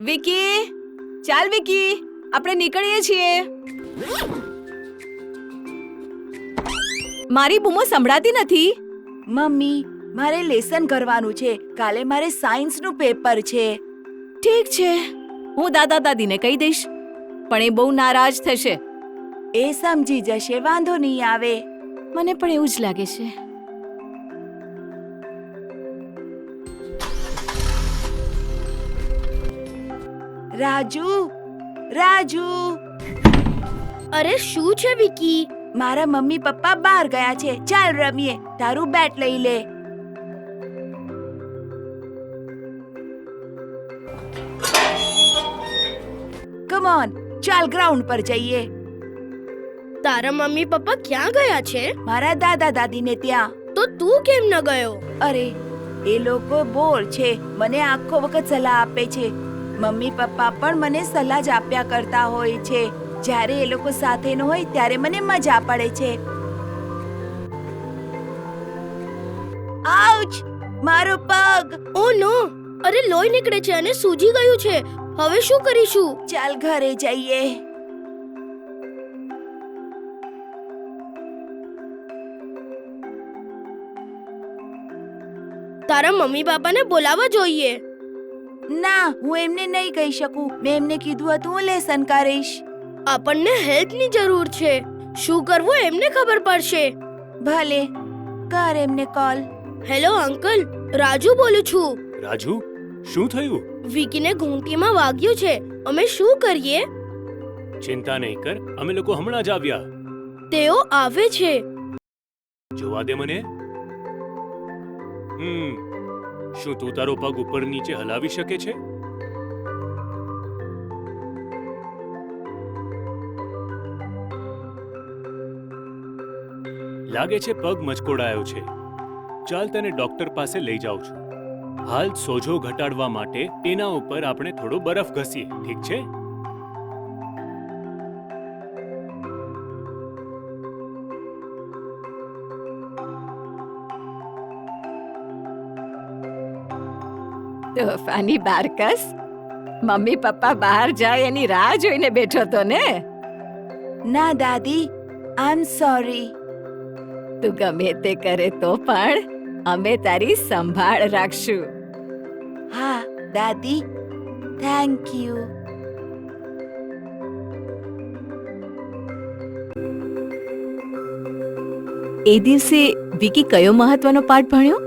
વિકી? ચાલ વિકી આપણે નીકળીએ છીએ. મારી બૂમો સંભળાતી નથી. મમ્મી મારે લેસન કરવાનું છે. કાલે મારે સાયન્સનું પેપર છે. ઠીક છે. હું દાદા દાદીને કહી દઈશ. પણ એ બહુ નારાજ થશે. એ સમજી જશે વાંધો નહીં આવે. મને પણ એવું જ લાગે છે. રાજુ રાજુ. અરે શું છે વિકી? મારા મમ્મી પપ્પા બહાર ગયા છે. ચાલ રમીએ. તારું બેટ લઈ લે. કમ ઓન ચાલ ગ્રાઉન્ડ પર જઈએ. તારા મમ્મી પપ્પા ક્યાં ગયા છે? મારા દાદા દાદીને ત્યાં. તો તું કેમ ન ગયો? અરે એ લોકો બોર છે. મને આખો વખત સલાહ આપે છે. મમ્મી પપ્પા પણ મને સલાહ જ આપ્યા કરતા હોય છે. જ્યારે એ લોકો સાથે ન હોય ત્યારે મને મજા પડે છે. આઉચ! મારો પગ! ઓ નો! અરે લોહી નીકળે છે અને સૂજી ગયું છે. હવે શું કરીશું? ચાલ ઘરે જઈએ. તારા મમ્મી પાપાને બોલાવવા જોઈએ. ના હું એમને નહીં કહી શકું. મેં એમને કીધું હતું હું લેસન કરીશ આપણને હેલ્પની જરૂર છે. શું કરવું એમને ખબર પડશે? ભલે કર એમને કોલ હેલો અંકલ રાજુ બોલું છું. રાજુ શું થયું? વિકીને ઘૂંટીમાં વાગ્યું છે. અમે શું કરીએ? ચિંતા નહીં કર અમે લોકો હમણાં જ આવ્યા. તેઓ આવે છે. જોવા દે મને. હમ શું તું તારો પગ ઉપર નીચે હલાવી શકે છે? લાગે છે પગ મચકોડાયો છે. ચાલ તને ડોક્ટર પાસે લઈ જાઉં છું. હાલ સોજો ઘટાડવા માટે એના ઉપર આપણે થોડો બરફ ઘસીએ, ઠીક છે? તોફાની બારકસ? મમ્મી પપ્પા બહાર જાય એની રાહ જોઈને બેઠો તો ને? ના દાદી. આઈ એમ સોરી તું ગમે તે કરે તો પણ અમે તારી સંભાળ રાખશું. હા દાદી. થેન્ક યુ એ દિવસે વિકી કયો મહત્વનો પાઠ ભણ્યો?